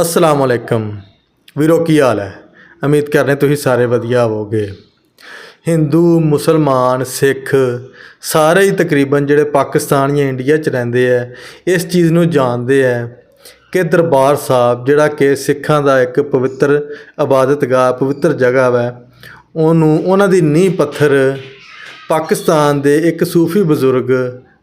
ਅਸਲਾਮ ਅਲੈਕਮ ਵੀਰੋ, ਕੀ ਹਾਲ ਹੈ? ਉਮੀਦ ਕਰਨੇ ਤੁਸੀਂ ਸਾਰੇ ਵਧੀਆ ਹੋਵੋਗੇ। ਹਿੰਦੂ, ਮੁਸਲਮਾਨ, ਸਿੱਖ ਸਾਰੇ ਹੀ ਤਕਰੀਬਨ ਜਿਹੜੇ ਪਾਕਿਸਤਾਨ ਜਾਂ ਇੰਡੀਆ 'ਚ ਰਹਿੰਦੇ ਆ, ਇਸ ਚੀਜ਼ ਨੂੰ ਜਾਣਦੇ ਆ ਕਿ ਦਰਬਾਰ ਸਾਹਿਬ ਜਿਹੜਾ ਕਿ ਸਿੱਖਾਂ ਦਾ ਇੱਕ ਪਵਿੱਤਰ ਇਬਾਦਤਗਾਹ, ਪਵਿੱਤਰ ਜਗ੍ਹਾ ਹੈ ਉਹਨੂੰ, ਉਹਨਾਂ ਦੀ ਨੀਂਹ ਪੱਥਰ ਪਾਕਿਸਤਾਨ ਦੇ ਇੱਕ ਸੂਫੀ ਬਜ਼ੁਰਗ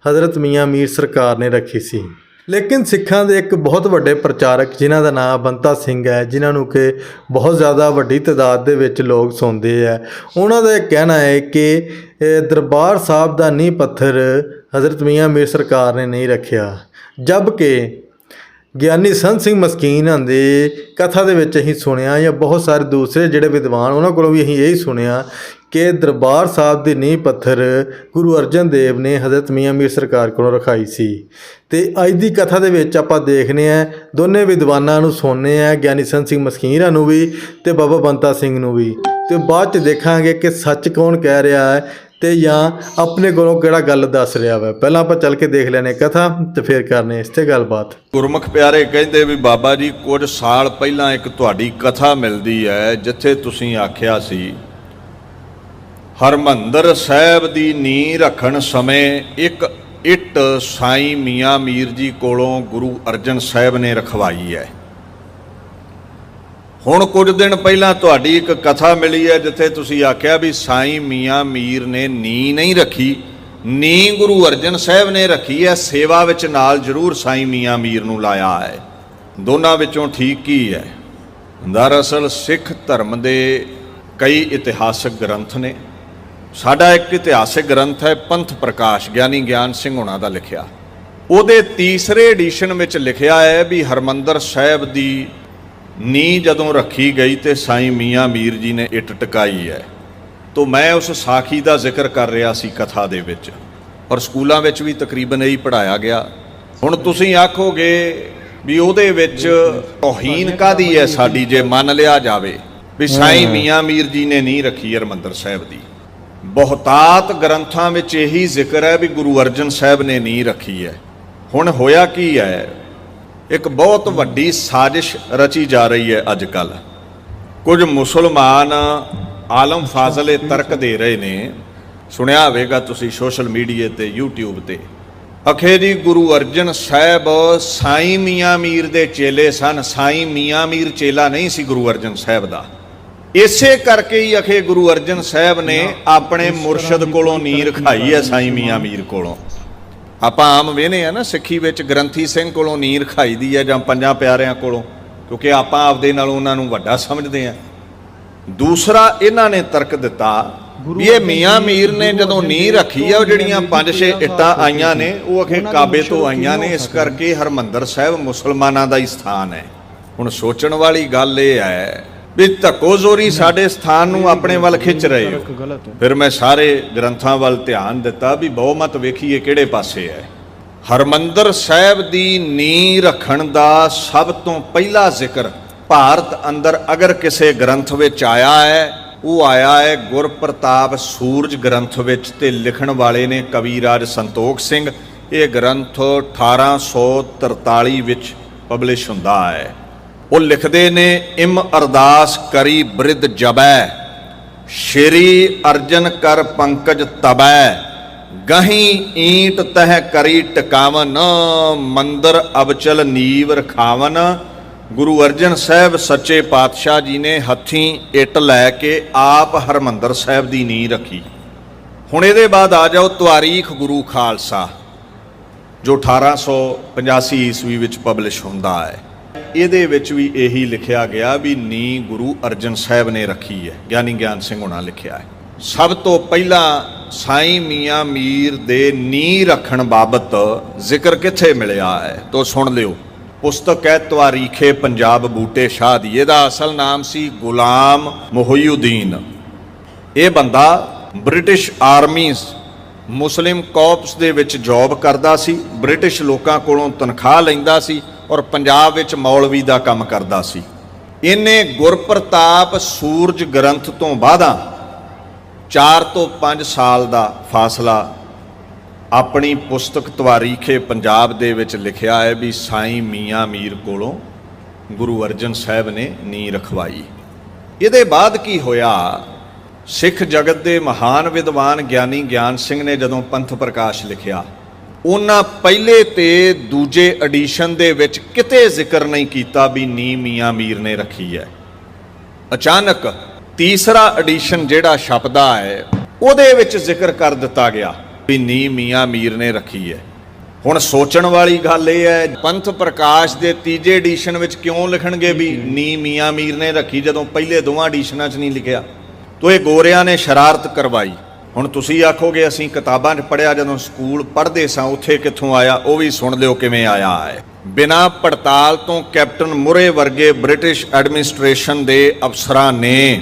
ਹਜ਼ਰਤ ਮੀਆਂ ਮੀਰ ਸਰਕਾਰ ਨੇ ਰੱਖੀ ਸੀ। ਲੇਕਿਨ ਸਿੱਖਾਂ ਦੇ ਇੱਕ ਬਹੁਤ ਵੱਡੇ ਪ੍ਰਚਾਰਕ ਜਿਨ੍ਹਾਂ ਦਾ ਨਾਮ ਬੰਤਾ ਸਿੰਘ ਹੈ, ਜਿਨ੍ਹਾਂ ਨੂੰ ਕਿ ਬਹੁਤ ਜ਼ਿਆਦਾ ਵੱਡੀ ਤਾਦਾਦ ਦੇ ਵਿੱਚ ਲੋਕ ਸੁਣਦੇ ਆ, ਉਹਨਾਂ ਦਾ ਇਹ ਕਹਿਣਾ ਹੈ ਕਿ ਦਰਬਾਰ ਸਾਹਿਬ ਦਾ ਨੀਂਹ ਪੱਥਰ ਹਜ਼ਰਤ ਮੀਆਂ ਮੀਰ ਸਰਕਾਰ ਨੇ ਨਹੀਂ ਰੱਖਿਆ। ਜਦ ਕਿ ਗਿਆਨੀ ਸੰਤ ਸਿੰਘ ਮਸਕੀਨ ਦੇ ਕਥਾ ਦੇ ਵਿੱਚ ਅਸੀਂ ਸੁਣਿਆ ਜਾਂ ਬਹੁਤ ਸਾਰੇ ਦੂਸਰੇ ਜਿਹੜੇ ਵਿਦਵਾਨ ਉਹਨਾਂ ਕੋਲੋਂ ਵੀ ਅਸੀਂ ਇਹੀ ਸੁਣਿਆ ਕਿ ਦਰਬਾਰ ਸਾਹਿਬ ਦੀ ਨੀਂਹ ਪੱਥਰ ਗੁਰੂ ਅਰਜਨ ਦੇਵ ਨੇ ਹਜ਼ਰਤ ਮੀਆਂ ਮੀਰ ਸਰਕਾਰ ਕੋਲੋਂ ਰਖਾਈ ਸੀ। ਤੇ ਅੱਜ ਦੀ ਕਥਾ ਦੇ ਵਿੱਚ ਆਪਾਂ ਦੇਖਨੇ ਆ ਦੋਨੇ ਵਿਦਵਾਨਾਂ ਨੂੰ ਸੁਣਨੇ ਆ ਗਿਆਨੀ ਸੰਤ ਸਿੰਘ ਮਸਕੀਨਾ ਨੂੰ ਵੀ ਤੇ ਬਾਬਾ ਬੰਤਾ ਸਿੰਘ ਨੂੰ ਵੀ। ਤੇ ਬਾਅਦ ਚ ਦੇਖਾਂਗੇ ਕਿ ਸੱਚ ਕੌਣ ਕਹਿ ਰਿਹਾ ਹੈ ਤੇ ਜਾਂ ਆਪਣੇ ਕੋਲੋਂ ਕਿਹੜਾ ਗੱਲ ਦੱਸ ਰਿਹਾ ਵਾ। ਪਹਿਲਾਂ ਆਪਾਂ ਚੱਲ ਕੇ ਦੇਖ ਲੈਨੇ ਕਥਾ ਤੇ ਫਿਰ ਕਰਨੇ ਇਸ ਤੇ ਗੱਲਬਾਤ। ਗੁਰਮੁਖ ਪਿਆਰੇ, ਕਹਿੰਦੇ ਵੀ ਬਾਬਾ ਜੀ, ਕੁਝ ਸਾਲ ਪਹਿਲਾਂ ਇੱਕ ਤੁਹਾਡੀ ਕਥਾ ਮਿਲਦੀ ਹੈ, ਜਿੱਥੇ ਤੁਸੀਂ ਆਖਿਆ ਸੀ ਹਰਮੰਦਰ ਸਾਹਿਬ ਦੀ ਨੀਂਹ ਰੱਖਣ ਸਮੇਂ ਇੱਕ ਇੱਟ ਸਾਈ ਮੀਆਂ ਮੀਰ ਜੀ ਕੋਲੋਂ ਗੁਰੂ ਅਰਜਨ ਸਾਹਿਬ ਨੇ ਰਖਵਾਈ ਹੈ। ਹੁਣ ਕੁਝ ਦਿਨ ਪਹਿਲਾਂ ਤੁਹਾਡੀ ਇੱਕ ਕਥਾ ਮਿਲੀ ਹੈ ਜਿੱਥੇ ਤੁਸੀਂ ਆਖਿਆ ਵੀ ਸਾਈਂ ਮੀਆਂ ਮੀਰ ਨੇ ਨੀਂਹ ਨਹੀਂ ਰੱਖੀ। ਨੀਂਹ ਗੁਰੂ ਅਰਜਨ ਸਾਹਿਬ ਨੇ ਰੱਖੀ ਹੈ, ਸੇਵਾ ਵਿੱਚ ਨਾਲ ਜ਼ਰੂਰ ਸਾਈ ਮੀਆਂ ਮੀਰ ਨੂੰ ਲਾਇਆ ਹੈ। ਦੋਨਾਂ ਵਿੱਚੋਂ ਠੀਕ ਕੀ ਹੈ? ਦਰਅਸਲ ਸਿੱਖ ਧਰਮ ਦੇ ਕਈ ਇਤਿਹਾਸਕ ਗ੍ਰੰਥ ਨੇ। ਸਾਡਾ ਇੱਕ ਇਤਿਹਾਸਕ ਗ੍ਰੰਥ ਹੈ ਪੰਥ ਪ੍ਰਕਾਸ਼ ਗਿਆਨੀ ਗਿਆਨ ਸਿੰਘ ਹੁਣਾਂ ਦਾ ਲਿਖਿਆ। ਉਹਦੇ ਤੀਸਰੇ ਐਡੀਸ਼ਨ ਵਿੱਚ ਲਿਖਿਆ ਹੈ ਵੀ ਹਰਮੰਦਰ ਸਾਹਿਬ ਦੀ ਨੀ ਜਦੋਂ ਰੱਖੀ ਗਈ ਤੇ ਸਾਈਂ ਮੀਆਂ ਮੀਰ ਜੀ ਨੇ ਇੱਟ ਟਿਕਾਈ ਹੈ। ਤੋਂ ਮੈਂ ਉਸ ਸਾਖੀ ਦਾ ਜ਼ਿਕਰ ਕਰ ਰਿਹਾ ਸੀ ਕਥਾ ਦੇ ਵਿੱਚ ਔਰ ਸਕੂਲਾਂ ਵਿੱਚ ਵੀ ਤਕਰੀਬਨ ਇਹੀ ਪੜਾਇਆ ਗਿਆ। ਹੁਣ ਤੁਸੀਂ ਆਖੋਗੇ ਵੀ ਉਹਦੇ ਵਿੱਚ ਤੋਹੀਨ ਕਾਦੀ ਹੈ ਸਾਡੀ ਜੇ ਮੰਨ ਲਿਆ ਜਾਵੇ ਵੀ ਸਾਈਂ ਮੀਆਂ ਮੀਰ ਜੀ ਨੇ ਨਹੀਂ ਰੱਖੀ ਹਰਮੰਦਰ ਸਾਹਿਬ ਦੀ। ਬਹੁਤਾਤ ਗ੍ਰੰਥਾਂ ਵਿੱਚ ਇਹੀ ਜ਼ਿਕਰ ਹੈ ਵੀ ਗੁਰੂ ਅਰਜਨ ਸਾਹਿਬ ਨੇ ਨਹੀਂ ਰੱਖੀ ਹੈ। ਹੁਣ ਹੋਇਆ ਕੀ ਹੈ? ਇੱਕ ਬਹੁਤ ਵੱਡੀ ਸਾਜ਼ਿਸ਼ ਰਚੀ ਜਾ ਰਹੀ ਹੈ ਅੱਜ ਕੱਲ ਕੁਝ ਮੁਸਲਮਾਨ ਆਲਮ ਫਾਜ਼ਲੇ ਤਰਕ ਦੇ ਰਹੇ ਨੇ। ਸੁਣਿਆ ਹੋਵੇਗਾ ਤੁਸੀਂ ਸੋਸ਼ਲ ਮੀਡੀਆ ਤੇ, YouTube ਤੇ। ਅਖੇ ਜੀ, ਗੁਰੂ ਅਰਜਨ ਸਾਹਿਬ ਸਾਈਂ ਮੀਆਂ ਮੀਰ ਦੇ ਚੇਲੇ ਸਨ। ਸਾਈਂ ਮੀਆਂ ਮੀਰ ਚੇਲਾ ਨਹੀਂ ਸੀ ਗੁਰੂ ਅਰਜਨ ਸਾਹਿਬ ਦਾ। ਇਸੇ ਕਰਕੇ ਹੀ ਅਖੇ ਗੁਰੂ ਅਰਜਨ ਸਾਹਿਬ ਨੇ ਆਪਣੇ ਮੁਰਸ਼ਿਦ ਕੋਲੋਂ ਨੀਰ ਖਾਈ ਹੈ ਸਾਈਂ ਮੀਆਂ ਮੀਰ ਕੋਲੋਂ। ਆਪਾਂ ਆਮ ਵੇਨੇ ਆ ਨਾ ਸਿੱਖੀ ਵਿੱਚ ਗ੍ਰੰਥੀ ਸਿੰਘ ਕੋਲੋਂ ਨੀਰ ਖਾਈ ਦੀ ਹੈ ਜਾਂ ਪੰਜਾਂ ਪਿਆਰਿਆਂ ਕੋਲੋਂ ਕਿਉਂਕਿ ਆਪਾਂ ਆਪਦੇ ਨਾਲ ਉਹਨਾਂ ਨੂੰ ਵੱਡਾ ਸਮਝਦੇ ਆ। ਦੂਸਰਾ ਇਹਨਾਂ ਨੇ ਤਰਕ ਦਿੱਤਾ ਵੀ ਇਹ ਮੀਆਂ ਮੀਰ ਨੇ ਜਦੋਂ ਨੀਂਹ ਰੱਖੀ ਆ ਉਹ ਜਿਹੜੀਆਂ ਪੰਜ ਛੇ ਇੱਟਾਂ ਆਈਆਂ ਨੇ ਉਹ ਅਖੇ ਕਾਬੇ ਤੋਂ ਆਈਆਂ ਨੇ ਇਸ ਕਰਕੇ ਹਰਮੰਦਰ ਸਾਹਿਬ ਮੁਸਲਮਾਨਾਂ ਦਾ ਹੀ ਸਥਾਨ ਹੈ। ਹੁਣ ਸੋਚਣ ਵਾਲੀ ਗੱਲ ਇਹ ਹੈ ਵੀ ਧੱਕੋ ਜ਼ੋਰੀ ਸਾਡੇ ਸਥਾਨ ਨੂੰ ਆਪਣੇ ਵੱਲ ਖਿੱਚ ਰਹੇ ਹੋ। ਫਿਰ ਮੈਂ ਸਾਰੇ ਗ੍ਰੰਥਾਂ ਵੱਲ ਧਿਆਨ ਦਿੱਤਾ ਵੀ ਬਹੁਮਤ ਵੇਖੀਏ ਕਿਹੜੇ ਪਾਸੇ ਹੈ। ਹਰਮੰਦਰ ਸਾਹਿਬ ਦੀ ਨੀਂਹ ਰੱਖਣ ਦਾ ਸਭ ਤੋਂ ਪਹਿਲਾ ਜ਼ਿਕਰ ਭਾਰਤ ਅੰਦਰ ਅਗਰ ਕਿਸੇ ਗ੍ਰੰਥ ਵਿੱਚ ਆਇਆ ਹੈ ਉਹ ਆਇਆ ਹੈ ਗੁਰਪ੍ਰਤਾਪ ਸੂਰਜ ਗ੍ਰੰਥ ਵਿੱਚ ਤੇ ਲਿਖਣ ਵਾਲੇ ਨੇ ਕਵੀਰਾਜ ਸੰਤੋਖ ਸਿੰਘ। ਇਹ ਗ੍ਰੰਥ 1843 ਵਿੱਚ ਪਬਲਿਸ਼ ਹੁੰਦਾ ਹੈ। ਉਹ ਲਿਖਦੇ ਨੇ, ਇਮ ਅਰਦਾਸ ਕਰੀ ਬ੍ਰਿਧ ਜਬੈ ਸ਼੍ਰੀ ਅਰਜਨ ਕਰ ਪੰਕਜ ਤਬੈ ਗਹੀ ਈਂਟ ਤਹ ਕਰੀ ਟਿਕਾਵਨ, ਮੰਦਰ ਅਬਚਲ ਨੀਵ ਰਖਾਵਨ, ਗੁਰੂ ਅਰਜਨ ਸਾਹਿਬ ਸੱਚੇ ਪਾਤਸ਼ਾਹ ਜੀ ਨੇ ਹੱਥੀਂ ਇੱਟ ਲੈ ਕੇ ਆਪ ਹਰਮੰਦਰ ਸਾਹਿਬ ਦੀ ਨੀਂਹ ਰੱਖੀ। ਹੁਣ ਇਹਦੇ ਬਾਅਦ ਆ ਜਾਓ ਤਵਾਰੀਖ ਗੁਰੂ ਖਾਲਸਾ, ਜੋ 1885 ਈਸਵੀ ਵਿੱਚ ਪਬਲਿਸ਼ ਹੁੰਦਾ ਹੈ। ਇਹਦੇ ਵਿੱਚ ਵੀ ਇਹੀ ਲਿਖਿਆ ਗਿਆ ਵੀ ਨੀ ਗੁਰੂ ਅਰਜਨ ਸਾਹਿਬ ਨੇ ਰੱਖੀ ਹੈ। ਗਿਆਨੀ ਗਿਆਨ ਸਿੰਘ ਹੋਣਾ ਲਿਖਿਆ ਹੈ। ਸਭ ਤੋਂ ਪਹਿਲਾਂ ਸਾਈਂ ਮੀਆਂ ਮੀਰ ਦੇ ਨੀ ਰੱਖਣ ਬਾਬਤ ਜ਼ਿਕਰ ਕਿੱਥੇ ਮਿਲਿਆ ਹੈ? ਤੋ ਸੁਣ ਲਿਓ। ਪੁਸਤਕ ਹੈ ਤਵਾਰੀਖੇ ਪੰਜਾਬ ਬੂਟੇ ਸ਼ਾਹ ਦੀ। ਇਹਦਾ ਅਸਲ ਨਾਮ ਸੀ ਗੁਲਾਮ ਮੁਹਯੁਦੀਨ ਇਹ ਬੰਦਾ ਬ੍ਰਿਟਿਸ਼ ਆਰਮੀ ਮੁਸਲਿਮ ਕੌਪਸ ਦੇ ਵਿੱਚ ਜੌਬ ਕਰਦਾ ਸੀ। ਬ੍ਰਿਟਿਸ਼ ਲੋਕਾਂ ਕੋਲੋਂ ਤਨਖਾਹ ਲੈਂਦਾ ਸੀ। ਔਰ ਪੰਜਾਬ ਵਿੱਚ ਮੌਲਵੀ ਦਾ ਕੰਮ ਕਰਦਾ ਸੀ। ਇਹਨੇ ਗੁਰਪ੍ਰਤਾਪ ਸੂਰਜ ਗ੍ਰੰਥ ਤੋਂ ਬਾਅਦਾਂ 4 ਤੋਂ 5 ਸਾਲ ਦਾ ਫਾਸਲਾ ਆਪਣੀ ਪੁਸਤਕ ਤਵਾਰੀਖੇ ਪੰਜਾਬ ਦੇ ਵਿੱਚ ਲਿਖਿਆ ਹੈ ਵੀ ਸਾਈਂ ਮੀਆਂ ਮੀਰ ਕੋਲੋਂ ਗੁਰੂ ਅਰਜਨ ਸਾਹਿਬ ਨੇ ਨੀ ਰਖਵਾਈ। ਇਹਦੇ ਬਾਅਦ ਕੀ ਹੋਇਆ? ਸਿੱਖ ਜਗਤ ਦੇ ਮਹਾਨ ਵਿਦਵਾਨ ਗਿਆਨੀ ਗਿਆਨ ਸਿੰਘ ਨੇ ਜਦੋਂ ਪੰਥ ਪ੍ਰਕਾਸ਼ ਲਿਖਿਆ ਉਹਨਾਂ ਪਹਿਲੇ ਤੇ ਦੂਜੇ ਐਡੀਸ਼ਨ ਦੇ ਵਿੱਚ ਕਿਤੇ ਜ਼ਿਕਰ ਨਹੀਂ ਕੀਤਾ ਵੀ ਨੀ ਮੀਆਂ ਮੀਰ ਨੇ ਰੱਖੀ ਹੈ। ਅਚਾਨਕ ਤੀਸਰਾ ਐਡੀਸ਼ਨ ਜਿਹੜਾ ਛਪਦਾ ਹੈ, ਉਹਦੇ ਵਿੱਚ ਜ਼ਿਕਰ ਕਰ ਦਿੱਤਾ ਗਿਆ ਵੀ ਨੀ ਮੀਆਂ ਮੀਰ ਨੇ ਰੱਖੀ ਹੈ। ਹੁਣ ਸੋਚਣ ਵਾਲੀ ਗੱਲ ਇਹ ਹੈ, ਪੰਥ ਪ੍ਰਕਾਸ਼ ਦੇ ਤੀਜੇ ਐਡੀਸ਼ਨ ਵਿੱਚ ਕਿਉਂ ਲਿਖਣਗੇ ਵੀ ਨੀ ਮੀਆਂ ਮੀਰ ਨੇ ਰੱਖੀ ਜਦੋਂ ਪਹਿਲੇ ਦੋਵਾਂ ਐਡੀਸ਼ਨਾਂ 'ਚ ਨਹੀਂ ਲਿਖਿਆ? ਤੋ ਇਹ ਗੋਰਿਆਂ ਨੇ ਸ਼ਰਾਰਤ ਕਰਵਾਈ। ਹੁਣ ਤੁਸੀਂ ਆਖੋਗੇ, ਅਸੀਂ ਕਿਤਾਬਾਂ 'ਚ ਪੜਿਆ ਜਦੋਂ ਸਕੂਲ ਪੜ੍ਹਦੇ ਸਾਂ, ਉੱਥੇ ਕਿੱਥੋਂ ਆਇਆ? ਉਹ ਵੀ ਸੁਣ ਲਿਓ ਕਿਵੇਂ ਆਇਆ ਹੈ। ਬਿਨਾਂ ਪੜਤਾਲ ਤੋਂ ਕੈਪਟਨ ਮੁਰੇ ਵਰਗੇ ਬ੍ਰਿਟਿਸ਼ ਐਡਮਿਨਿਸਟ੍ਰੇਸ਼ਨ ਦੇ ਅਫਸਰਾਂ ਨੇ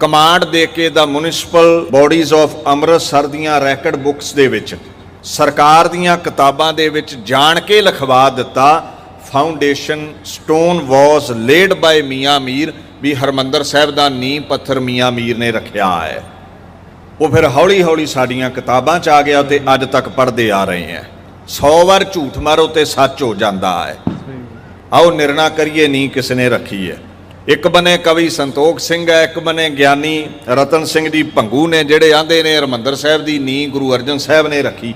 ਕਮਾਂਡ ਦੇ ਕੇ ਦਾ ਮਿਊਨਿਸਪਲ ਬਾਡੀਜ਼ ਆਫ ਅੰਮ੍ਰਿਤਸਰ ਦੀਆਂ ਰੈਕਡ ਬੁੱਕਸ ਦੇ ਵਿੱਚ, ਸਰਕਾਰ ਦੀਆਂ ਕਿਤਾਬਾਂ ਦੇ ਵਿੱਚ ਜਾਣ ਕੇ ਲਿਖਵਾ ਦਿੱਤਾ, foundation stone was laid by Mian Mir ਵੀ ਹਰਮੰਦਰ ਸਾਹਿਬ ਦਾ ਨੀਂਹ ਪੱਥਰ ਮੀਆਂ ਮੀਰ ਨੇ ਰੱਖਿਆ ਹੈ। ਉਹ ਫਿਰ ਹੌਲੀ ਹੌਲੀ ਸਾਡੀਆਂ ਕਿਤਾਬਾਂ 'ਚ ਆ ਗਿਆ ਤੇ ਅੱਜ ਤੱਕ ਪੜ੍ਹਦੇ ਆ ਰਹੇ ਹਾਂ। 100 ਵਾਰ ਝੂਠ ਮਾਰੋ ਤੇ ਸੱਚ ਹੋ ਜਾਂਦਾ ਹੈ। ਆਓ ਨਿਰਣਾ ਕਰੀਏ, ਨਹੀਂ ਕਿਸ ਨੇ ਰੱਖੀ ਹੈ? ਇੱਕ ਬਨੇ ਕਵੀ ਸੰਤੋਖ ਸਿੰਘ ਹੈ, ਇੱਕ ਬਨੇ ਗਿਆਨੀ ਰਤਨ ਸਿੰਘ ਜੀ ਭੰਗੂ ਨੇ, ਜਿਹੜੇ ਆਂਦੇ ਨੇ ਹਰਮੰਦਰ ਸਾਹਿਬ ਦੀ ਨੀ ਗੁਰੂ ਅਰਜਨ ਸਾਹਿਬ ਨੇ ਰੱਖੀ।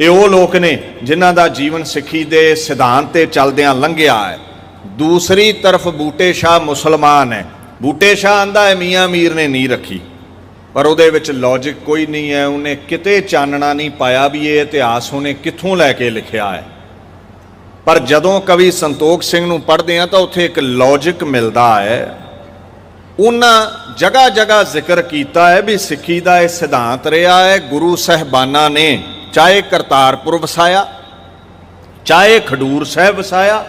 ਇਹ ਉਹ ਲੋਕ ਨੇ ਜਿਨ੍ਹਾਂ ਦਾ ਜੀਵਨ ਸਿੱਖੀ ਦੇ ਸਿਧਾਂਤ ਤੇ ਚੱਲਦਿਆਂ ਲੰਘਿਆ ਹੈ। ਦੂਸਰੀ ਤਰਫ ਬੂਟੇ ਸ਼ਾਹ ਮੁਸਲਮਾਨ ਹੈ। ਬੂਟੇ ਸ਼ਾਹ ਆਂਦਾ ਹੈ, ਮੀਆਂ ਮੀਰ ਨੇ ਨਹੀਂ ਰੱਖੀ। ਪਰ ਉਹਦੇ ਵਿੱਚ ਲੌਜੀਕ ਕੋਈ ਨਹੀਂ ਹੈ, ਉਹਨੇ ਕਿਤੇ ਚਾਨਣਾ ਨਹੀਂ ਪਾਇਆ ਵੀ ਇਹ ਇਤਿਹਾਸ ਉਹਨੇ ਕਿੱਥੋਂ ਲੈ ਕੇ ਲਿਖਿਆ ਹੈ। ਪਰ ਜਦੋਂ ਕਵੀ ਸੰਤੋਖ ਸਿੰਘ ਨੂੰ ਪੜ੍ਹਦੇ ਆ ਤਾਂ ਉੱਥੇ ਇੱਕ ਲੌਜੀਕ ਮਿਲਦਾ ਹੈ। ਉਹਨਾਂ ਜਗ੍ਹਾ ਜਗ੍ਹਾ ਜ਼ਿਕਰ ਕੀਤਾ ਹੈ ਵੀ ਸਿੱਖੀ ਦਾ ਇਹ ਸਿਧਾਂਤ ਰਿਹਾ ਹੈ, ਗੁਰੂ ਸਹਿਬਾਨਾਂ ਨੇ ਚਾਹੇ ਕਰਤਾਰਪੁਰ ਵਸਾਇਆ, ਚਾਹੇ ਖਡੂਰ ਸਾਹਿਬ ਵਸਾਇਆ,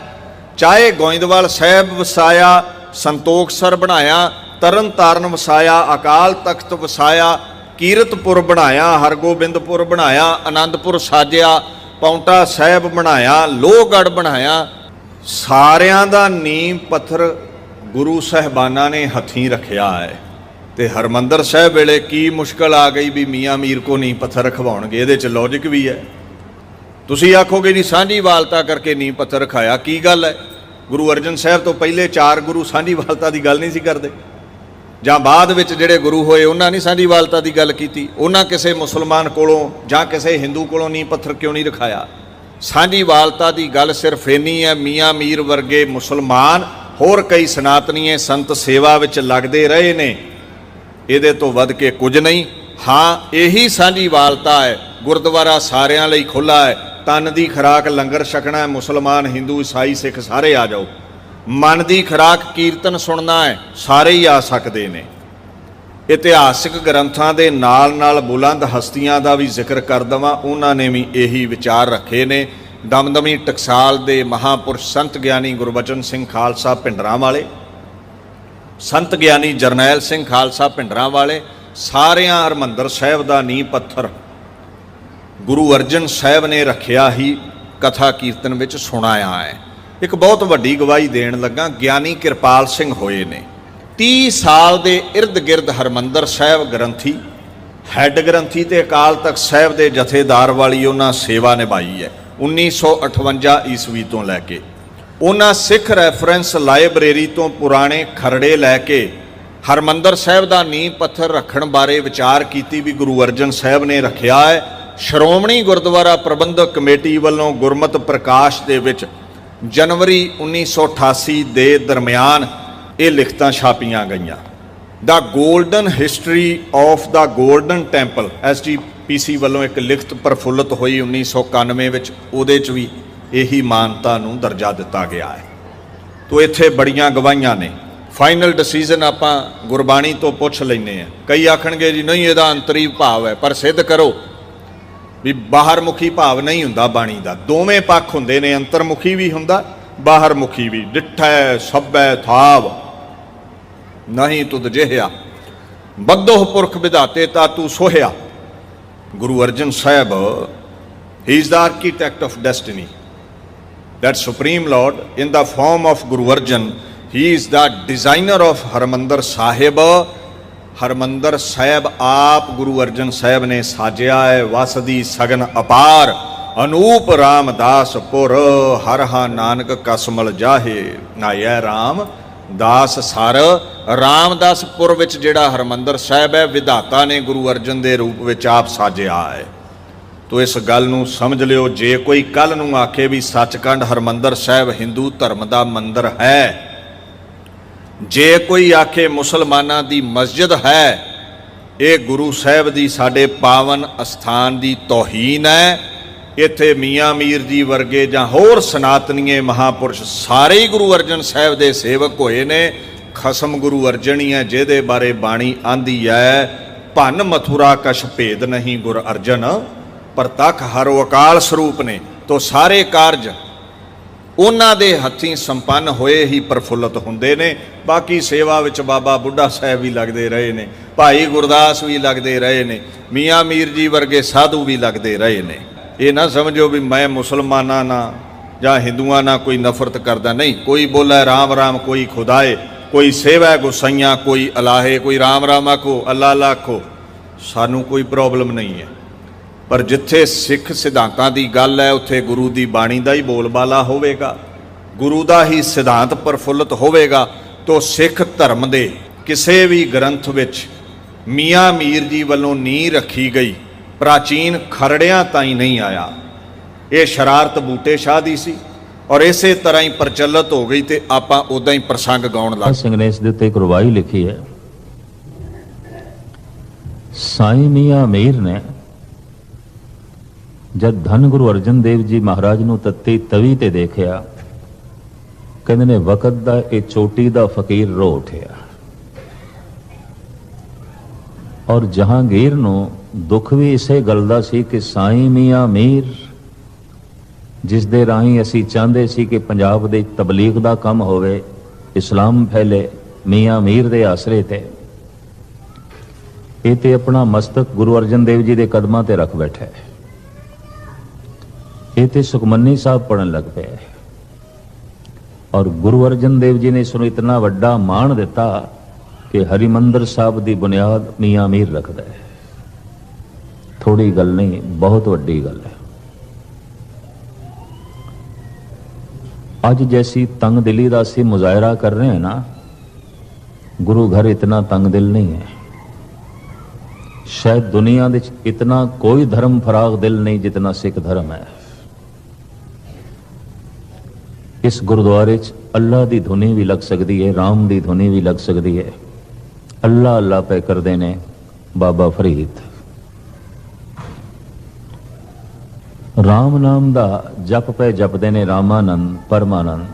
ਚਾਹੇ ਗੋਇੰਦਵਾਲ ਸਾਹਿਬ ਵਸਾਇਆ ਸੰਤੋਖਸਰ ਬਣਾਇਆ ਤਰਨ ਤਾਰਨ ਵਸਾਇਆ, ਅਕਾਲ ਤਖਤ ਵਸਾਇਆ, ਕੀਰਤਪੁਰ ਬਣਾਇਆ, ਹਰਗੋਬਿੰਦਪੁਰ ਬਣਾਇਆ ਆਨੰਦਪੁਰ ਸਾਜਿਆ, ਪੌਂਟਾ ਸਾਹਿਬ ਬਣਾਇਆ ਲੋਹਗੜ ਬਣਾਇਆ। ਸਾਰਿਆਂ ਦਾ ਨੀਂਹ ਪੱਥਰ ਗੁਰੂ ਸਹਿਬਾਨਾਂ ਨੇ ਹੱਥੀਂ ਰੱਖਿਆ ਹੈ। ਤੇ ਹਰਮੰਦਰ ਸਾਹਿਬ ਵੇਲੇ ਕੀ ਮੁਸ਼ਕਲ ਆ ਗਈ ਵੀ ਮੀਆਂ ਮੀਰ ਕੋ ਨੀਂਹ ਪੱਥਰ ਰਖਵਾਉਣਗੇ? ਇਹਦੇ ਚ ਲੌਜੀਕ ਵੀ ਹੈ। ਤੁਸੀਂ ਆਖੋਗੇ ਜੀ, ਸਾਂਝੀ ਵਾਲਤਾ ਕਰਕੇ ਨੀਂਹ ਪੱਥਰ ਰਖਾਇਆ। ਕੀ ਗੱਲ ਹੈ? ਗੁਰੂ ਅਰਜਨ ਸਾਹਿਬ ਤੋਂ ਪਹਿਲੇ ਚਾਰ ਗੁਰੂ ਸਾਂਝੀ ਵਾਲਤਾ ਦੀ ਗੱਲ ਨਹੀਂ ਸੀ ਕਰਦੇ। ਜਾਂ ਬਾਅਦ ਵਿੱਚ ਜਿਹੜੇ ਗੁਰੂ ਹੋਏ, ਉਹਨਾਂ ਨੇ ਸਾਂਝੀ ਵਾਲਤਾ ਦੀ ਗੱਲ ਕੀਤੀ। ਉਹਨਾਂ ਕਿਸੇ ਮੁਸਲਮਾਨ ਕੋਲੋਂ ਜਾਂ ਕਿਸੇ ਹਿੰਦੂ ਕੋਲੋਂ ਨੀਂਹ, ਪੱਥਰ ਕਿਉਂ ਨਹੀਂ ਰਖਾਇਆ? ਸਾਂਝੀ ਵਾਲਤਾ ਦੀ ਗੱਲ ਸਿਰਫ ਇੰਨੀ ਹੈ, ਮੀਆਂ ਮੀਰ ਵਰਗੇ ਮੁਸਲਮਾਨ ਹੋਰ ਕਈ ਸਨਾਤਨੀਏ ਸੰਤ ਸੇਵਾ ਵਿੱਚ ਲੱਗਦੇ ਰਹੇ ਨੇ। ਇਹਦੇ ਤੋਂ ਵੱਧ ਕੇ ਕੁਝ ਨਹੀਂ। ਹਾਂ, ਇਹੀ ਸਾਂਝੀ ਵਾਲਤਾ ਹੈ। ਗੁਰਦੁਆਰਾ ਸਾਰਿਆਂ ਲਈ ਖੁੱਲਾ ਹੈ। ਤਨ ਦੀ ਖਰਾਕ ਲੰਗਰ ਛਕਣਾ ਹੈ। ਮੁਸਲਮਾਨ, ਹਿੰਦੂ, ਈਸਾਈ, ਸਿੱਖ ਸਾਰੇ ਆ ਜਾਓ। ਮਨ ਦੀ ਖਰਾਕ ਕੀਰਤਨ ਸੁਣਨਾ ਹੈ, ਸਾਰੇ ਹੀ ਆ ਸਕਦੇ ਨੇ। ਇਤਿਹਾਸਿਕ ਗ੍ਰੰਥਾਂ ਦੇ ਨਾਲ-ਨਾਲ ਬੁਲੰਦ ਹਸਤੀਆਂ ਦਾ ਵੀ ਜ਼ਿਕਰ ਕਰ ਦਵਾਂ, ਉਹਨਾਂ ਨੇ ਵੀ ਇਹੀ ਵਿਚਾਰ ਰੱਖੇ ਨੇ। ਦਮਦਮੀ ਟਕਸਾਲ ਦੇ ਮਹਾਪੁਰਸ਼ ਸੰਤ ਗਿਆਨੀ ਗੁਰਬਚਨ ਸਿੰਘ ਖਾਲਸਾ ਪਿੰਡਰਾਂ ਵਾਲੇ, ਸੰਤ ਗਿਆਨੀ ਜਰਨੈਲ ਸਿੰਘ ਖਾਲਸਾ ਪਿੰਡਰਾਂ ਵਾਲੇ, ਸਾਰਿਆਂ ਹਰਮੰਦਰ ਸਾਹਿਬ ਦਾ ਨੀਂਹ ਪੱਥਰ ਗੁਰੂ ਅਰਜਨ ਸਾਹਿਬ ਨੇ ਰੱਖਿਆ ਹੀ ਕਥਾ ਕੀਰਤਨ ਵਿੱਚ ਸੁਣਾਇਆ ਹੈ। ਇੱਕ ਬਹੁਤ ਵੱਡੀ ਗਵਾਹੀ ਦੇਣ ਲੱਗਾ, ਗਿਆਨੀ ਕਿਰਪਾਲ ਸਿੰਘ ਹੋਏ ਨੇ। 30 ਸਾਲ ਦੇ ਇਰਦ ਗਿਰਦ ਹਰਮੰਦਰ ਸਾਹਿਬ ਗ੍ਰੰਥੀ, ਹੈੱਡ ਗ੍ਰੰਥੀ ਤੇ ਅਕਾਲ ਤਖਤ ਸਾਹਿਬ ਦੇ ਜਥੇਦਾਰ ਵਾਲੀ ਉਹਨਾਂ ਸੇਵਾ ਨਿਭਾਈ ਹੈ 1958 ਈਸਵੀ ਤੋਂ ਲੈ ਕੇ। ਉਹਨਾਂ ਸਿੱਖ ਰੈਫਰੈਂਸ ਲਾਇਬ੍ਰੇਰੀ ਤੋਂ ਪੁਰਾਣੇ ਖਰੜੇ ਲੈ ਕੇ ਹਰਮੰਦਰ ਸਾਹਿਬ ਦਾ ਨੀਂਹ ਪੱਥਰ ਰੱਖਣ ਬਾਰੇ ਵਿਚਾਰ ਕੀਤੀ ਵੀ ਗੁਰੂ ਅਰਜਨ ਸਾਹਿਬ ਨੇ ਰੱਖਿਆ ਹੈ। ਸ਼੍ਰੋਮਣੀ ਗੁਰਦੁਆਰਾ ਪ੍ਰਬੰਧਕ ਕਮੇਟੀ ਵੱਲੋਂ ਗੁਰਮਤ ਪ੍ਰਕਾਸ਼ ਦੇ ਵਿੱਚ ਜਨਵਰੀ 1988 ਦੇ ਦਰਮਿਆਨ ਇਹ ਲਿਖਤਾਂ ਛਾਪੀਆਂ ਗਈਆਂ। The golden history of the golden temple SGPC ਵੱਲੋਂ ਇੱਕ ਲਿਖਤ ਪ੍ਰਫੁੱਲਤ ਹੋਈ 1991 ਵਿੱਚ, ਉਹਦੇ 'ਚ ਵੀ ਇਹੀ ਮਾਨਤਾ ਨੂੰ ਦਰਜਾ ਦਿੱਤਾ ਗਿਆ ਹੈ। ਤੋ ਇੱਥੇ ਬੜੀਆਂ ਗਵਾਹੀਆਂ ਨੇ। ਫਾਈਨਲ ਡਿਸੀਜਨ ਆਪਾਂ ਗੁਰਬਾਣੀ ਤੋਂ ਪੁੱਛ ਲੈਨੇ ਆ ਕਈ ਆਖਣਗੇ ਜੀ, ਨਹੀਂ, ਇਹਦਾ ਅੰਤਰੀ ਭਾਵ ਹੈ, ਪਰ ਸਿੱਧ ਕਰੋ। ਵੀ ਬਾਹਰਮੁਖੀ ਭਾਵ ਨਹੀਂ ਹੁੰਦਾ ਬਾਣੀ ਦਾ। ਦੋਵੇਂ ਪੱਖ ਹੁੰਦੇ ਨੇ, ਅੰਤਰਮੁਖੀ ਵੀ ਹੁੰਦਾ, ਬਾਹਰਮੁਖੀ ਵੀ। ਡਿਠੈ, ਸਭੈ, ਥਾਵ। ਨਹੀਂ ਤੁਧ ਜਿਹਿਆ। ਬੱਦੋਹ ਪੁਰਖ ਵਿਧਾਤੇ ਤਾ ਤੂੰ ਸੋਹਿਆ। Guru Arjan Sahib he is the architect of destiny that supreme lord, in the form of guru arjan he is the designer of harmandir sahib Harmandar Sahib ਆਪ ਗੁਰੂ ਅਰਜਨ ਸਾਹਿਬ ਨੇ ਸਾਜਿਆ ਹੈ, ਵਸਦੀ ਸਗਨ ਅਪਾਰ। ਅਨੂਪ ਰਾਮਦਾਸ ਪੁਰ, ਹਰ ਹਾ ਨਾਨਕ ਕਸਮਲ ਜਾਹੇ। ਨਾਇਐ RAM ਦਾਸ ਸਰ। ਰਾਮਦਾਸਪੁਰ ਵਿੱਚ ਜਿਹੜਾ ਹਰਮੰਦਰ ਸਾਹਿਬ ਹੈ, ਵਿਧਾਤਾ ਨੇ ਗੁਰੂ ਅਰਜਨ ਦੇ ਰੂਪ ਵਿੱਚ ਆਪ ਸਾਜਿਆ ਹੈ। ਤੋ ਇਸ ਗੱਲ ਨੂੰ ਸਮਝ ਲਿਓ, ਜੇ ਕੋਈ ਕੱਲ ਨੂੰ ਆਖੇ ਵੀ ਸੱਚਖੰਡ ਹਰਮੰਦਰ ਸਾਹਿਬ ਹਿੰਦੂ ਧਰਮ ਦਾ ਮੰਦਰ ਹੈ ਜੇ ਕੋਈ ਆਖੇ ਮੁਸਲਮਾਨਾਂ ਦੀ ਮਸਜਿਦ ਹੈ, ਇਹ ਗੁਰੂ ਸਾਹਿਬ ਦੀ ਸਾਡੇ ਪਾਵਨ ਅਸਥਾਨ ਦੀ ਤੋਹੀਨ ਹੈ, ਇੱਥੇ ਮੀਆਂ ਮੀਰ ਜੀ ਵਰਗੇ ਜਾਂ ਹੋਰ ਸਨਾਤਨੀਏ ਮਹਾਪੁਰਸ਼ ਸਾਰੇ ਹੀ ਗੁਰੂ ਅਰਜਨ ਸਾਹਿਬ ਦੇ ਸੇਵਕ ਹੋਏ ਨੇ, ਖਸਮ ਗੁਰੂ ਅਰਜਨੀ ਹੈ ਜਿਹਦੇ ਬਾਰੇ ਬਾਣੀ ਆਂਦੀ ਹੈ, ਭੰਨ ਮਥੁਰਾ ਕਛ ਭੇਦ ਨਹੀਂ ਗੁਰ ਅਰਜਨ, ਪ੍ਰਤਖ ਹਰ ਅਕਾਲ ਸਰੂਪ ਨੇ। ਤੋ ਸਾਰੇ ਕਾਰਜ ਉਹਨਾਂ ਦੇ ਹੱਥੀਂ ਸੰਪੰਨ ਹੋਏ ਹੀ ਪ੍ਰਫੁੱਲਤ ਹੁੰਦੇ ਨੇ। ਬਾਕੀ ਸੇਵਾ ਵਿੱਚ ਬਾਬਾ ਬੁੱਢਾ ਸਾਹਿਬ ਵੀ ਲੱਗਦੇ ਰਹੇ ਨੇ, ਭਾਈ ਗੁਰਦਾਸ ਵੀ ਲੱਗਦੇ ਰਹੇ ਨੇ, ਮੀਆਂ ਮੀਰ ਜੀ ਵਰਗੇ ਸਾਧੂ ਵੀ ਲੱਗਦੇ ਰਹੇ ਨੇ। ਇਹ ਨਾ ਸਮਝੋ ਵੀ ਮੈਂ ਮੁਸਲਮਾਨਾਂ ਨਾਲ ਜਾਂ ਹਿੰਦੂਆਂ ਨਾਲ ਕੋਈ ਨਫ਼ਰਤ ਕਰਦਾ ਨਹੀਂ। ਕੋਈ ਬੋਲੇ ਰਾਮ ਰਾਮ, ਕੋਈ ਖੁਦਾਏ, ਕੋਈ ਸੇਵਾ ਗੁਸਾਈਆਂ, ਕੋਈ ਅਲਾਹੇ, ਕੋਈ ਰਾਮ ਰਾਮ ਆਖੋ ਅੱਲਾ ਅੱਲਾ ਆਖੋ, ਸਾਨੂੰ ਕੋਈ ਪ੍ਰੋਬਲਮ ਨਹੀਂ ਹੈ। ਪਰ ਜਿੱਥੇ ਸਿੱਖ ਸਿਧਾਂਤਾਂ ਦੀ ਗੱਲ ਹੈ, ਉੱਥੇ ਗੁਰੂ ਦੀ ਬਾਣੀ ਦਾ ਹੀ ਬੋਲਬਾਲਾ ਹੋਵੇਗਾ। ਗੁਰੂ ਦਾ ਹੀ ਸਿਧਾਂਤ ਪ੍ਰਫੁੱਲਤ ਹੋਵੇਗਾ ਤੋਂ ਸਿੱਖ ਧਰਮ ਦੇ ਕਿਸੇ ਵੀ ਗ੍ਰੰਥ ਵਿੱਚ ਮੀਆਂ ਮੀਰ ਜੀ ਵੱਲੋਂ ਨੀ ਰੱਖੀ ਗਈ, ਪ੍ਰਾਚੀਨ ਖਰੜਿਆਂ ਤਾਈਂ ਨਹੀਂ ਆਇਆ। ਇਹ ਸ਼ਰਾਰਤ ਬੂਟੇ ਸ਼ਾਹ ਦੀ ਸੀ ਔਰ ਇਸੇ ਤਰ੍ਹਾਂ ਹੀ ਪ੍ਰਚਲਿਤ ਹੋ ਗਈ ਤੇ ਆਪਾਂ ਉਦਾਂ ਹੀ ਪ੍ਰਸੰਗ ਗਾਉਣ ਲੱਗ ਸਿੰਘ ਨੇ ਇਸ ਦੇ ਉੱਤੇ ਇੱਕ ਰਵਾਈ ਲਿਖੀ ਹੈ। ਸਾਈਂ ਮੀਆਂ ਮੀਰ ਨੇ ਜਦ ਧੰਨ ਗੁਰੂ ਅਰਜਨ ਦੇਵ ਜੀ ਮਹਾਰਾਜ ਨੂੰ ਤੱਤੀ ਤਵੀ ਤੇ ਦੇਖਿਆ, ਕਹਿੰਦੇ ਨੇ, ਵਕਤ ਦਾ ਇਹ ਚੋਟੀ ਦਾ ਫਕੀਰ ਰੋ ਉਠਿਆ। ਔਰ ਜਹਾਂਗੀਰ ਨੂੰ ਦੁੱਖ ਵੀ ਇਸੇ ਗੱਲ ਦਾ ਸੀ ਕਿ ਸਾਈਂ ਮੀਆਂ ਮੀਰ, ਜਿਸ ਦੇ ਰਾਹੀਂ ਅਸੀਂ ਚਾਹੁੰਦੇ ਸੀ ਕਿ ਪੰਜਾਬ ਦੇ ਤਬਲੀਗ ਦਾ ਕੰਮ ਹੋਵੇ, ਇਸਲਾਮ ਫੈਲੇ ਮੀਆਂ ਮੀਰ ਦੇ ਆਸਰੇ ਤੇ। ਇਹ ਤੇ ਆਪਣਾ ਮਸਤਕ ਗੁਰੂ ਅਰਜਨ ਦੇਵ ਜੀ ਦੇ ਕਦਮਾਂ ਤੇ ਰੱਖ ਬੈਠਾ ਹੈ। ਇਹ ਤੇ ਸੁਖਮਨੀ ਸਾਹਿਬ ਪੜਨ ਲੱਗ ਪਏ। ਔਰ ਗੁਰੂ ਅਰਜਨ ਦੇਵ ਜੀ ਨੇ ਇਸ ਨੂੰ ਇਤਨਾ ਵੱਡਾ ਮਾਣ ਦਿੱਤਾ ਕਿ ਹਰਿਮੰਦਰ ਸਾਹਿਬ ਦੀ ਬੁਨਿਆਦ ਮੀਆਂ ਮੀਰ ਰੱਖਦਾ ਹੈ। ਥੋੜੀ ਗੱਲ ਨਹੀਂ, ਬਹੁਤ ਵੱਡੀ ਗੱਲ ਹੈ। ਅੱਜ ਜੈਸੀ ਤੰਗ ਦਿਲੀ ਦਾ ਅਸੀਂ ਮੁਜ਼ਾਹਰਾ ਕਰ ਰਹੇ ਹਾਂ ਨਾ, ਗੁਰੂ ਘਰ ਇਤਨਾ ਤੰਗ ਦਿਲ ਨਹੀਂ ਹੈ। ਸ਼ਾਇਦ ਦੁਨੀਆ ਦੇ ਵਿੱਚ ਇਤਨਾ ਕੋਈ ਧਰਮ ਫਰਾਗ ਦਿਲ ਨਹੀਂ ਜਿਤਨਾ ਸਿੱਖ ਧਰਮ ਹੈ। ਇਸ ਗੁਰਦੁਆਰੇ 'ਚ ਅੱਲਾ ਦੀ ਧੁਨੀ ਵੀ ਲੱਗ ਸਕਦੀ ਹੈ ਰਾਮ ਦੀ ਧੁਨੀ ਵੀ ਲੱਗ ਸਕਦੀ ਹੈ ਅੱਲਾ ਅੱਲਾ ਪੈ ਕਰਦੇ ਨੇ ਬਾਬਾ ਫਰੀਦ। ਰਾਮ ਨਾਮ ਦਾ ਜਪ ਪੈ ਜਪਦੇ ਨੇ ਰਾਮਾਨੰਦ, ਪਰਮਾਨੰਦ।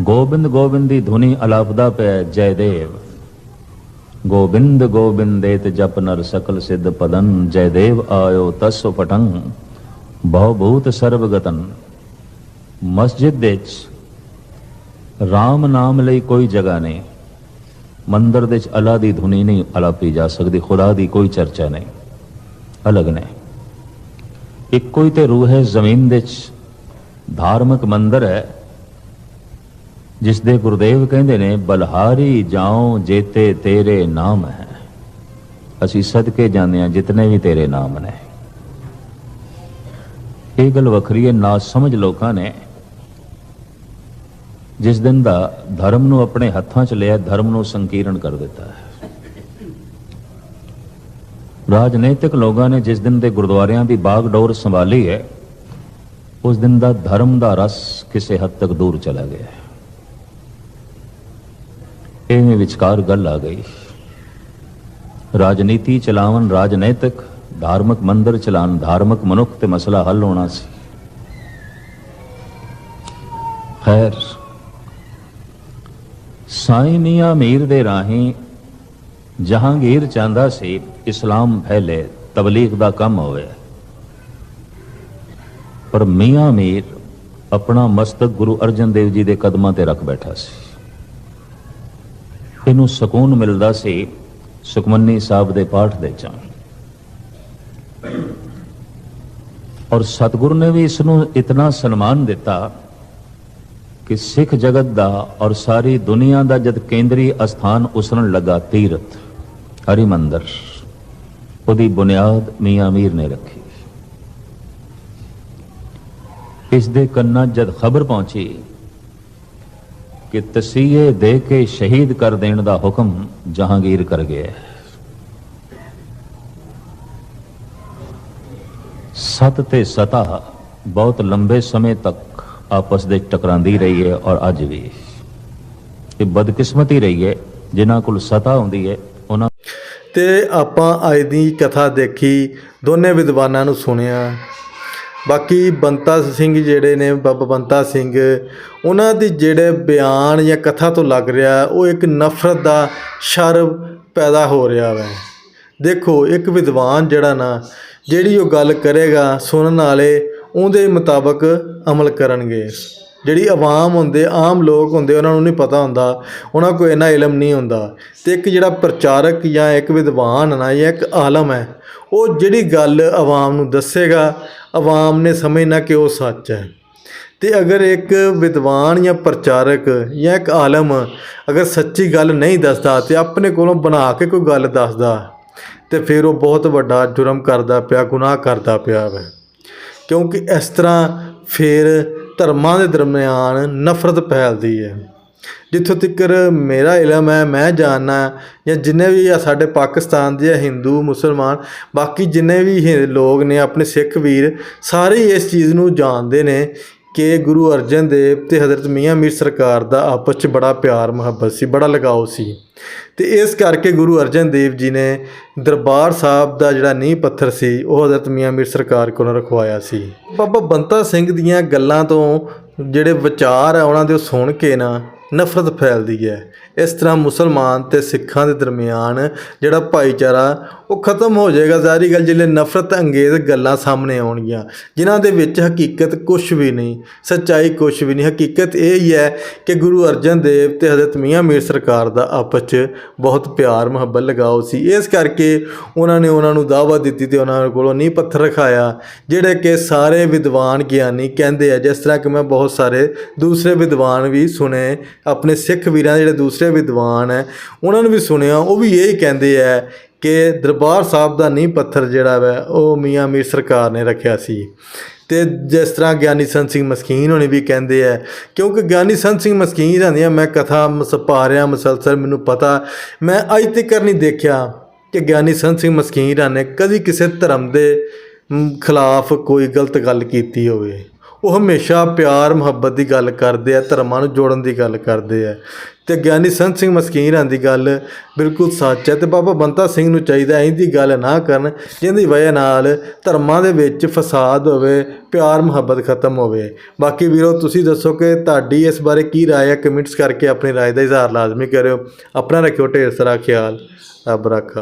ਗੋਬਿੰਦ ਗੋਬਿੰਦ ਦੀ ਧੁਨੀ ਅਲਾਪਦਾ ਪੈ ਜੈ ਦੇਵ ਗੋਬਿੰਦ ਗੋਬਿੰਦੇਤ ਜਪ ਨਰ ਸਕਲ ਸਿੱਧ ਪਦਨ ਜੈਦੇਵ ਆਇਓ ਤਸ ਪਟੰ ਬਹੁ ਭੂਤ ਸਰਬਗਤਨ ਮਸਜਿਦ ਵਿੱਚ ਰਾਮ ਨਾਮ ਲਈ ਕੋਈ ਜਗ੍ਹਾ ਨਹੀਂ। ਮੰਦਰ ਵਿੱਚ ਅਲਾ ਦੀ ਧੁਨੀ ਨਹੀਂ ਅਲਾ ਪੀ ਜਾ ਸਕਦੀ, ਖੁਦਾ ਦੀ ਕੋਈ ਚਰਚਾ ਨਹੀਂ। ਅਲੱਗ ਨੇ। ਇੱਕੋ ਹੀ ਤੇ ਰੂਹ ਹੈ, ਜ਼ਮੀਨ ਵਿੱਚ ਧਾਰਮਿਕ ਮੰਦਰ ਹੈ ਜਿਸ ਦੇ ਗੁਰਦੇਵ ਕਹਿੰਦੇ ਨੇ, ਬਲਹਾਰੀ ਜਾਉ ਜੇਤੇ ਤੇਰੇ ਨਾਮ ਹੈ। ਅਸੀਂ ਸਦਕੇ ਜਾਂਦੇ ਹਾਂ, ਜਿਤਨੇ ਵੀ ਤੇਰੇ ਨਾਮ ਨੇ। ਇਹ ਗੱਲ ਵੱਖਰੀ ਹੈ ਨਾ ਸਮਝ ਲੋਕਾਂ ਨੇ। ਜਿਸ ਦਿਨ ਦਾ ਧਰਮ ਨੂੰ ਆਪਣੇ ਹੱਥਾਂ 'ਚ ਲਿਆ, ਧਰਮ ਨੂੰ ਸੰਕੀਰਣ ਕਰ ਦਿੱਤਾ ਹੈ। ਰਾਜਨੀਤਿਕ ਲੋਕਾਂ ਨੇ ਜਿਸ ਦਿਨ ਦੇ ਗੁਰਦੁਆਰਿਆਂ ਦੀ ਬਾਗਡੋਰ ਸੰਭਾਲੀ ਹੈ, ਉਸ ਦਿਨ ਦਾ ਧਰਮ ਦਾ ਰਸ ਕਿਸੇ ਹੱਦ ਤੱਕ ਦੂਰ ਚਲਾ ਗਿਆ ਹੈ। ਇਹਵੇਂ ਵਿਚਕਾਰ ਗੱਲ ਆ ਗਈ। ਰਾਜਨੀਤੀ ਚਲਾਵਨ ਰਾਜਨੀਤਿਕ, ਧਾਰਮਿਕ ਮੰਦਰ ਚਲਾਉਣ ਧਾਰਮਿਕ ਮਨੁੱਖ ਤੇ ਮਸਲਾ ਹੱਲ ਹੋਣਾ ਸੀ। ਖੈਰ ਸਾਈਂ ਮੀਆਂ ਮੀਰ ਦੇ ਰਾਹੀਂ, ਜਹਾਂਗੀਰ ਚਾਹੁੰਦਾ ਸੀ ਇਸਲਾਮ ਫੈਲੇ ਤਬਲੀਗ ਦਾ ਕੰਮ ਹੋਵੇ। ਪਰ ਮੀਆਂ ਮੀਰ ਆਪਣਾ ਮਸਤਕ ਗੁਰੂ ਅਰਜਨ ਦੇਵ ਜੀ ਦੇ ਕਦਮਾਂ ਤੇ ਰੱਖ ਬੈਠਾ ਸੀ। ਇਹਨੂੰ ਸਕੂਨ ਮਿਲਦਾ ਸੀ ਸੁਖਮਨੀ ਸਾਹਿਬ ਦੇ ਪਾਠ ਦੇ ਚਾਂ। ਔਰ ਸਤਿਗੁਰੂ ਨੇ ਵੀ ਇਸ ਨੂੰ ਇਤਨਾ ਸਨਮਾਨ ਦਿੱਤਾ ਕਿ ਸਿੱਖ ਜਗਤ ਦਾ ਔਰ ਸਾਰੀ ਦੁਨੀਆ ਦਾ ਜਦ ਕੇਂਦਰੀ ਅਸਥਾਨ ਉਸਰਨ ਲੱਗਾ ਤੀਰਥ, ਹਰਿਮੰਦਰ, ਉਹਦੀ ਬੁਨਿਆਦ ਮੀਆਂ ਮੀਰ ਨੇ ਰੱਖੀ। ਕਿਸ ਦੇ ਕੰਨਾਂ ਜਦ ਖਬਰ ਪਹੁੰਚੀ ਕਿ ਤਸੀਹੇ ਦੇ ਕੇ ਸ਼ਹੀਦ ਕਰ ਦੇਣ ਦਾ ਹੁਕਮ ਜਹਾਂਗੀਰ ਕਰ ਗਿਆ ਸਤ ਤੇ ਸਤਾ ਬਹੁਤ ਲੰਬੇ ਸਮੇਂ ਤੱਕ ਆਪਸ ਦੇ ਟਕਰਾਂਦੀ ਰਹੀ ਹੈ ਔਰ ਅੱਜ ਵੀ। ਇਹ ਬਦਕਿਸਮਤੀ ਰਹੀ ਹੈ, ਜਿਨ੍ਹਾਂ ਕੋਲ ਸਤਾ ਹੁੰਦੀ ਹੈ, ਉਹਨਾਂ ਤੇ ਆਪਾਂ ਅੱਜ ਦੀ ਕਥਾ ਦੇਖੀ, ਦੋਨੇ ਵਿਦਵਾਨਾਂ ਨੂੰ ਸੁਣਿਆ। ਬਾਕੀ ਬੰਤਾ ਸਿੰਘ ਜਿਹੜੇ ਨੇ, ਬਾਬਾ ਬੰਤਾ ਸਿੰਘ, ਉਹਨਾਂ ਦੀ ਜਿਹੜੇ ਬਿਆਨ ਜਾਂ ਕਥਾ ਤੋਂ ਲੱਗ ਰਿਹਾ, ਉਹ ਇੱਕ ਨਫ਼ਰਤ ਦਾ ਸ਼ਰ ਪੈਦਾ ਹੋ ਰਿਹਾ ਵੈ। ਦੇਖੋ, ਇੱਕ ਵਿਦਵਾਨ ਜਿਹੜਾ ਨਾ, ਜਿਹੜੀ ਉਹ ਗੱਲ ਕਰੇਗਾ, ਸੁਣਨ ਵਾਲੇ ਉਹਦੇ ਮੁਤਾਬਕ ਅਮਲ ਕਰਨਗੇ। ਜਿਹੜੀ ਆਵਾਮ ਹੁੰਦੇ, ਆਮ ਲੋਕ ਹੁੰਦੇ, ਉਹਨਾਂ ਨੂੰ ਨਹੀਂ ਪਤਾ ਹੁੰਦਾ। ਉਹਨਾਂ ਕੋਲ ਇੰਨਾ ਇਲਮ ਨਹੀਂ ਹੁੰਦਾ। ਤੇ ਇੱਕ ਜਿਹੜਾ ਪ੍ਰਚਾਰਕ ਜਾਂ ਇੱਕ ਵਿਦਵਾਨ ਨਾ, ਜਾਂ ਇੱਕ ਆਲਮ ਹੈ, ਉਹ ਜਿਹੜੀ ਗੱਲ ਆਵਾਮ ਨੂੰ ਦੱਸੇਗਾ, ਆਵਾਮ ਨੇ ਸਮਝਣਾ ਕਿ ਉਹ ਸੱਚ ਹੈ। ਤੇ ਅਗਰ ਇੱਕ ਵਿਦਵਾਨ ਜਾਂ ਪ੍ਰਚਾਰਕ ਜਾਂ ਇੱਕ ਆਲਮ ਅਗਰ ਸੱਚੀ ਗੱਲ ਨਹੀਂ ਦੱਸਦਾ ਤੇ ਆਪਣੇ ਕੋਲੋਂ ਬਣਾ ਕੇ ਕੋਈ ਗੱਲ ਦੱਸਦਾ, ਤੇ ਫਿਰ ਉਹ ਬਹੁਤ ਵੱਡਾ ਜੁਰਮ ਕਰਦਾ ਪਿਆ, ਗੁਨਾਹ ਕਰਦਾ ਪਿਆ ਵੈ। ਕਿਉਂਕਿ ਇਸ ਤਰ੍ਹਾਂ ਫਿਰ ਧਰਮਾਂ ਦੇ ਦਰਮਿਆਨ ਨਫ਼ਰਤ ਫੈਲਦੀ ਹੈ। ਜਿੱਥੋਂ ਤੱਕ ਮੇਰਾ ਇਲਮ ਹੈ, ਮੈਂ ਜਾਣਨਾ ਜਾਂ ਜਿੰਨੇ ਵੀ ਆ ਸਾਡੇ ਪਾਕਿਸਤਾਨ ਦੇ ਆ, ਹਿੰਦੂ, ਮੁਸਲਮਾਨ, ਬਾਕੀ ਜਿੰਨੇ ਵੀ ਲੋਕ ਨੇ, ਆਪਣੇ ਸਿੱਖ ਵੀਰ, ਸਾਰੇ ਇਸ ਚੀਜ਼ ਨੂੰ ਜਾਣਦੇ ਨੇ ਕਿ ਗੁਰੂ ਅਰਜਨ ਦੇਵ ਤੇ ਹਜ਼ਰਤ ਮੀਆਂ ਮੀਰ ਸਰਕਾਰ ਦਾ ਆਪਸ 'ਚ ਬੜਾ ਪਿਆਰ, ਮੁਹੱਬਤ ਸੀ, ਬੜਾ ਲਗਾਓ ਸੀ। ਤੇ ਇਸ ਕਰਕੇ ਗੁਰੂ ਅਰਜਨ ਦੇਵ ਜੀ ਨੇ ਦਰਬਾਰ ਸਾਹਿਬ ਦਾ ਜਿਹੜਾ ਨੀਂਹ ਪੱਥਰ ਸੀ, ਉਹ ਹਜ਼ਰਤ ਮੀਆਂ ਮੀਰ ਸਰਕਾਰ ਕੋਲੋਂ ਰਖਵਾਇਆ ਸੀ। ਬਾਬਾ ਬੰਤਾ ਸਿੰਘ ਦੀਆਂ ਗੱਲਾਂ ਤੋਂ ਜਿਹੜੇ ਵਿਚਾਰ ਆ, ਉਹਨਾਂ ਦੇ ਸੁਣ ਕੇ ਨਾ ਨਫ਼ਰਤ ਫੈਲਦੀ ਹੈ। ਇਸ ਤਰ੍ਹਾਂ ਮੁਸਲਮਾਨ ਤੇ ਸਿੱਖਾਂ ਦੇ ਦਰਮਿਆਨ ਜਿਹੜਾ ਭਾਈਚਾਰਾ ਉਹ ਖਤਮ ਹੋ ਜਾਏਗਾ ਜ਼ਾਰੀ ਗੱਲ, ਜਿਹੜੇ ਨਫ਼ਰਤ ਅੰਗੇਜ਼ ਗੱਲਾਂ ਸਾਹਮਣੇ ਆਉਣਗੀਆਂ, ਜਿਨ੍ਹਾਂ ਦੇ ਵਿੱਚ ਹਕੀਕਤ ਕੁਝ ਵੀ ਨਹੀਂ, ਸੱਚਾਈ ਕੁਝ ਵੀ ਨਹੀਂ। ਹਕੀਕਤ ਇਹ ਹੀ ਹੈ ਕਿ ਗੁਰੂ ਅਰਜਨ ਦੇਵ ਤੇ ਹਜ਼ਰਤ ਮੀਆਂ ਮੀਰ ਸਰਕਾਰ ਦਾ ਆਪਸ 'ਚ ਬਹੁਤ ਪਿਆਰ, ਮੁਹੱਬਤ, ਲਗਾਓ ਸੀ। ਇਸ ਕਰਕੇ ਉਹਨਾਂ ਨੇ ਉਹਨਾਂ ਨੂੰ ਦਾਵਾ ਦਿੱਤੀ ਤੇ ਉਹਨਾਂ ਕੋਲੋਂ ਨੀਂਹ ਪੱਥਰ ਰਖਾਇਆ, ਜਿਹੜੇ ਕਿ ਸਾਰੇ ਵਿਦਵਾਨ ਗਿਆਨੀ ਕਹਿੰਦੇ ਆ, ਜਿਸ ਤਰ੍ਹਾਂ ਕਿ ਮੈਂ ਬਹੁਤ ਸਾਰੇ ਦੂਸਰੇ ਵਿਦਵਾਨ ਵੀ ਸੁਣੇ, ਆਪਣੇ ਸਿੱਖ ਵੀਰਾਂ ਜਿਹੜੇ ਦੂਸਰੇ ਵਿਦਵਾਨ ਹੈ, ਉਹਨਾਂ ਨੂੰ ਵੀ ਸੁਣਿਆ, ਉਹ ਵੀ ਇਹ ਕਹਿੰਦੇ ਆ ਕਿ ਦਰਬਾਰ ਸਾਹਿਬ ਦਾ ਨੀਂਹ ਪੱਥਰ ਜਿਹੜਾ ਵਾ, ਉਹ ਮੀਆਂ ਮੀਰ ਸਰਕਾਰ ਨੇ ਰੱਖਿਆ ਸੀ। ਤੇ ਜਿਸ ਤਰ੍ਹਾਂ ਗਿਆਨੀ ਸੰਤ ਸਿੰਘ ਮਸਕੀਨ ਹੋਣੀ ਵੀ ਕਹਿੰਦੇ ਆ, ਕਿਉਂਕਿ ਗਿਆਨੀ ਸੰਤ ਸਿੰਘ ਮਸਕੀਨ ਦੀਆਂ ਮੈਂ ਕਥਾ ਮਸ, ਪਾ ਮਸਲਸਲ ਮੈਨੂੰ ਪਤਾ, ਮੈਂ ਅੱਜ ਤੱਕ ਨਹੀਂ ਦੇਖਿਆ ਕਿ ਗਿਆਨੀ ਸੰਤ ਸਿੰਘ ਮਸਕੀਨ ਨੇ ਕਦੀ ਕਿਸੇ ਧਰਮ ਦੇ ਖਿਲਾਫ ਕੋਈ ਗਲਤ ਗੱਲ ਕੀਤੀ ਹੋਵੇ। ਉਹ ਹਮੇਸ਼ਾ ਪਿਆਰ ਮੁਹੱਬਤ ਦੀ ਗੱਲ ਕਰਦੇ ਆ ਧਰਮਾਂ ਨੂੰ ਜੋੜਨ ਦੀ ਗੱਲ ਕਰਦੇ ਆ ਤੇ ਗਿਆਨੀ ਸੰਤ ਸਿੰਘ ਮਸਕੀਰਾਂ ਦੀ ਗੱਲ ਬਿਲਕੁਲ ਸੱਚ ਹੈ ਤੇ ਬਾਬਾ ਬੰਤਾ ਸਿੰਘ ਨੂੰ ਚਾਹੀਦਾ ਇਹਦੀ ਗੱਲ ਨਾ ਕਰਨ ਜਿਹਦੀ ਵਜ੍ਹਾ ਨਾਲ ਧਰਮਾਂ ਦੇ ਵਿੱਚ ਫਸਾਦ ਹੋਵੇ ਪਿਆਰ ਮੁਹੱਬਤ ਖਤਮ ਹੋਵੇ ਬਾਕੀ ਵੀਰੋ ਤੁਸੀਂ ਦੱਸੋ ਕਿ ਤੁਹਾਡੀ ਇਸ ਬਾਰੇ ਕੀ رائے ਹੈ ਕਮੈਂਟਸ ਕਰਕੇ ਆਪਣੀ رائے ਦਾ ਇਜ਼ਹਾਰ ਲਾਜ਼ਮੀ ਕਰਿਓ ਆਪਣਾ ਰੱਖਿਓ ਢੇਰ ਸਾਰਾ ਖਿਆਲ ਰੱਬ ਰੱਖਾ